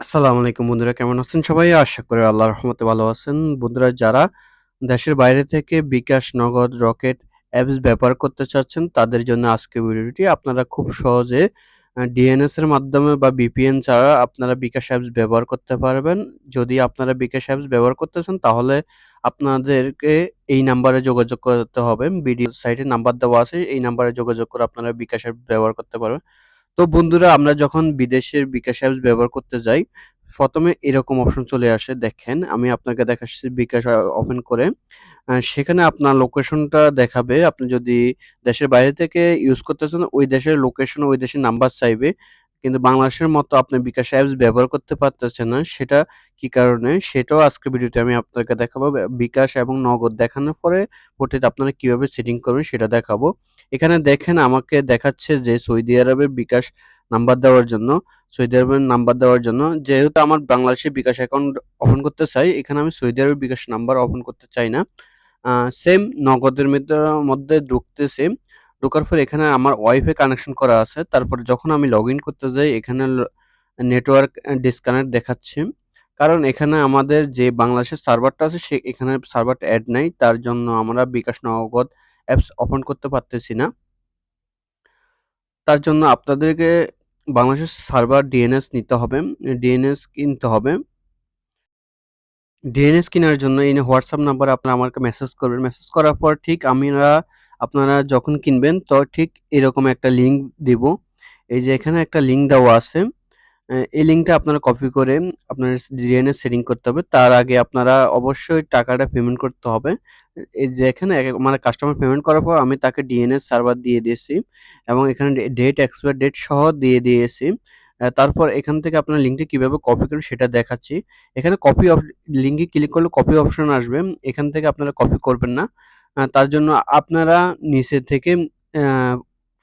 আসসালামু আলাইকুম বন্ধুরা কেমন আছেন সবাই? আশা করি আল্লাহর রহমতে ভালো আছেন। বন্ধুরা যারা দেশের বাইরে থেকে বিকাশ, নগদ, রকেট অ্যাপস ব্যবহার করতে চাচ্ছেন তাদের জন্য আজকে ভিডিওটি। আপনারা খুব সহজে ডিএনএস এর মাধ্যমে বা বিপিএন ছাড়া আপনারা বিকাশ অ্যাপস ব্যবহার করতে পারবেন। যদি আপনারা বিকাশ অ্যাপস ব্যবহার করতেছেন তাহলে আপনাদেরকে এই নাম্বারে যোগাযোগ করতে হবে। ভিডিও সাইটে নাম্বার দেওয়া আছে। এই নাম্বারে যোগাযোগ করে আপনারা বিকাশ অ্যাপ ব্যবহার করতে পারবেন। তো বন্ধুরা আমরা যখন বিদেশের বিকাশ অ্যাপস ব্যবহার করতে যাই, প্রথমে এরকম অপশন চলে আসে দেখেন আমি আপনাকে দেখাচ্ছি বিকাশ ওপেন করে। সেখানে আপনার লোকেশনটা দেখাবে। আপনি যদি দেশের বাইরে থেকে ইউজ করতে চান ওই দেশের লোকেশন, ওই দেশের নাম্বার চাইবে। কিন্তু বাংলাদেশের মতো আপনি বিকাশ অ্যাপস ব্যবহার করতে পারতেছেন না। সেটা কি কারণে? সেটাও আজকের ভিডিওতে আমি আপনাকে দেখাবো। বিকাশ এবং নগদ দেখানোর পরে পরবর্তীতে আপনারা কীভাবে সেটিং করবেন সেটা দেখাবো। এখানে দেখেন আমাকে দেখাচ্ছে যে সৌদি আরবের বিকাশ নাম্বার দেওয়ার জন্য, সৌদি আরবের নাম্বার দেওয়ার জন্য যেহেতু আমার বাংলাদেশের বিকাশ অ্যাকাউন্ট ওপেন করতে চাই, এখানে আমি সৌদি আরবের বিকাশ নাম্বার ওপেন করতে চাই না। সেম নগদের মধ্যে ঢুকতে ঢুকতেছি। ঢোকার পর এখানে আমার ওয়াইফাই কানেকশন করা আছে। তারপরে যখন আমি লগইন করতে যাই, এখানে নেটওয়ার্ক ডিসকানেক্ট দেখাচ্ছে। কারণ এখানে আমাদের যে বাংলাদেশের সার্ভারটা আছে, সে এখানে সার্ভারটা অ্যাড নাই। তার জন্য আমরা বিকাশ নগদ অ্যাপস ওপেন করতে পারতেছি না। তার জন্য আপনাদেরকে বাংলাদেশের সার্ভার ডিএনএস নিতে হবে। ডিএনএস কিনতে হবে। ডিএনএস কেনার জন্য এই হোয়াটসঅ্যাপ নাম্বার আপনারা আমাকে মেসেজ করবেন। মেসেজ করার পর ঠিক আমরা আপনারা যখন কিনবেন, তো ঠিক এরকম একটা লিঙ্ক দিব। এই যে এখানে একটা লিঙ্ক দেওয়া আছে। এই লিঙ্কটা আপনারা কপি করে আপনার ডিএনএস সেটিং করতে হবে। তার আগে আপনারা অবশ্যই টাকাটা পেমেন্ট করতে হবে। এই যে এখানে মানে কাস্টমার পেমেন্ট করার পর আমি তাকে ডিএনএস সার্ভার দিয়ে দিয়েছি এবং এখানে ডেট এক্সপায়ার ডেট সহ দিয়ে দিয়েছি। তারপর এখান থেকে আপনার লিঙ্কটি কীভাবে কপি করবেন সেটা দেখাচ্ছি। এখানে কপি অপ লিঙ্কে ক্লিক করলে কপি অপশন আসবে। এখান থেকে আপনারা কপি করবেন না। তার জন্য আপনারা নিচে থেকে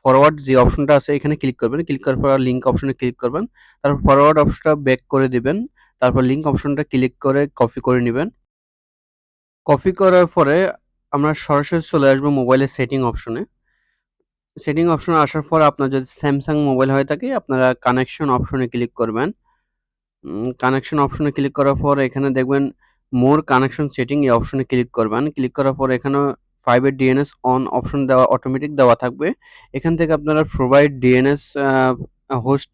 ফরওয়ার্ড যে অপশনটা আছে এখানে ক্লিক করবেন। ক্লিক করার পর লিঙ্ক অপশনে ক্লিক করবেন। তারপর ফরওয়ার্ড অপশনটা ব্যাক করে দিবেন। তারপর লিঙ্ক অপশনটা ক্লিক করে কপি করে নেবেন কপি করার পরে আমরা সরাসরি চলে আসব মোবাইলের সেটিং অপশনে। সেটিং অপশনে আসার পর আপনার যদি স্যামসাং মোবাইল হয়ে থাকে, আপনারা কানেকশন অপশনে ক্লিক করবেন। কানেকশন অপশনে ক্লিক করার পর এখানে দেখবেন মোর কানেকশন সেটিং এই অপশনে ক্লিক করবেন। ক্লিক করার পর এখানে প্রাইভেট ডিএনএস অন অপশন দেওয়া অটোমেটিক দেওয়া থাকবে। এখান থেকে আপনারা প্রোভাইড ডিএনএস হোস্ট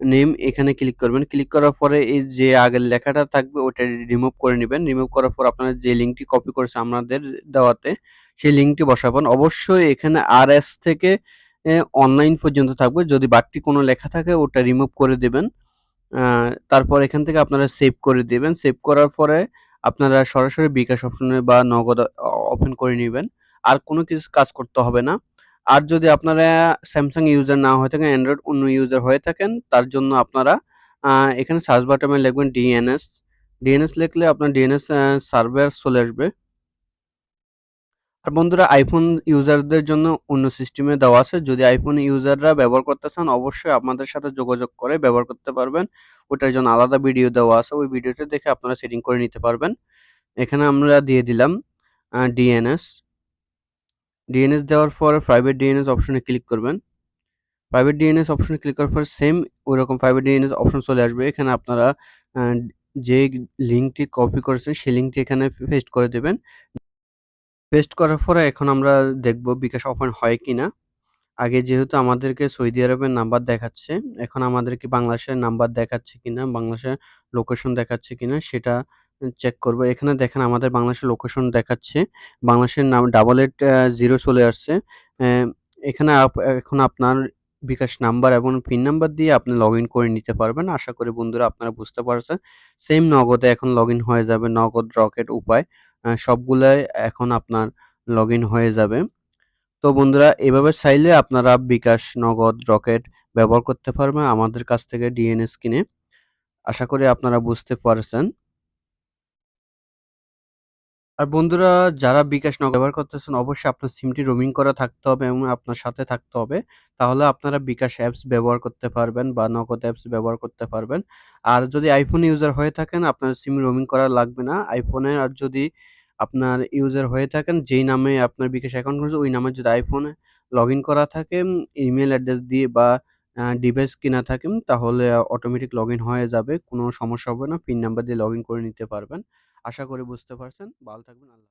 নেম এখানে ক্লিক করবেন। ক্লিক করার পরে এই যে আগের লেখাটা থাকবে ওটা রিমুভ করে নিবেন। রিমুভ করার পর আপনারা যে লিঙ্কটি কপি করেছে আমাদের দেওয়াতে সেই লিঙ্কটি বসাবেন। অবশ্যই এখানে আর এস থেকে অনলাইন পর্যন্ত থাকবে। যদি বাড়তি কোনো লেখা থাকে ওটা রিমুভ করে দেবেন তারপর এখান থেকে আপনারা সেভ করে দিবেন। সেভ করার পরে আপনারা সরাসরি বিকাশ অপশনে বা নগদ ওপেন করে নেবেন আর কোনো কিছু কাজ করতে হবে না। আর যদি আপনারা স্যামসাং ইউজার না হয়ে থাকেন, অ্যান্ড্রয়েড অন্য ইউজার হয়ে থাকেন তার জন্য আপনারা এখানে সার্চ বাটনে লিখবেন ডিএনএস। ডিএনএস লিখলে আপনার ডিএনএস সার্ভার চলে আসবে। আর বন্ধুরা আইফোন ইউজারদের জন্য অন্য সিস্টেমে দেওয়া আছে। যদি আইফোন ইউজাররা ব্যবহার করতে চান, অবশ্যই আপনাদের সাথে যোগাযোগ করে ব্যবহার করতে পারবেন। ওটার জন্য আলাদা ভিডিও দেওয়া আছে। ওই ভিডিওটা দেখে আপনারা সেটিং করে নিতে পারবেন। এখানে আমরা দিয়ে দিলাম ডিএনএস। ডিএনএস দেওয়ার পর প্রাইভেট ডিএনএস অপশনে ক্লিক করবেন। প্রাইভেট ডিএনএস অপশনে ক্লিক করার পর সেম ওইরকম প্রাইভেট ডিএনএস অপশন চলে আসবে। এখানে আপনারা যে লিঙ্কটি কপি করেছেন, সেই লিঙ্কটি এখানে পেস্ট করে দিবেন। পেস্ট করার পরে এখন আমরা দেখব বিকাশ ওপেন হয় কিনা। আগে যেহেতু আমাদেরকে সৌদি আরবের নাম্বার দেখাচ্ছে, এখন আমাদেরকে বাংলাদেশের নাম্বার দেখাচ্ছে কিনা, বাংলাদেশের লোকেশন দেখাচ্ছে কিনা সেটা চেক করব। এখানে দেখেন আমাদের বাংলাদেশের লোকেশন দেখাচ্ছে। বাংলাদেশের নাম 8880 চলে আসছে। এখানে এখন আপনার বিকাশ নাম্বার এবং পিন নাম্বার দিয়ে আপনি লগইন করে নিতে পারবেন। আশা করি বন্ধুরা আপনারা বুঝতে পারছেন। সেম নগদে এখন লগইন হয়ে যাবে। নগদ, রকেট, উপায় সবগুলাই এখন আপনার লগ হয়ে যাবে। তো বন্ধুরা এভাবে চাইলে আপনারা বিকাশ, নগদ, রকেট ব্যবহার করতে পারবেন আমাদের কাছ থেকে ডিএনএস কিনে। আশা করি আপনারা বুঝতে পারছেন। আর বন্ধুরা, যারা বিকাশ নগদ ব্যবহার করতেছেন, অবশ্যই আপনার সিমটি রোমিং করা থাকতে হবে এবং আপনার সাথে থাকতে হবে। তাহলে আপনারা বিকাশ অ্যাপস ব্যবহার করতে পারবেন বা নগদ অ্যাপস ব্যবহার করতে পারবেন। আর যদি আইফোন ইউজার হয়ে থাকেন, আপনার সিম রোমিং করা লাগবে না। আইফোনে আর যদি আপনার ইউজার হয়ে থাকেন, যেই নামে আপনার বিকাশ অ্যাকাউন্ট খুলেছে, ওই নামে যদি আইফোনে লগ লগইন করা থাকে ইমেল অ্যাড্রেস দিয়ে বা ডিভাইস কিনা থাকেন তাহলে অটোমেটিক লগইন হয়ে যাবে। কোনো সমস্যা হবে না। পিন নাম্বার দিয়ে লগইন করে নিতে পারবেন। আশা করি বুঝতে পারছেন। ভালো থাকবেন। আল্লাহ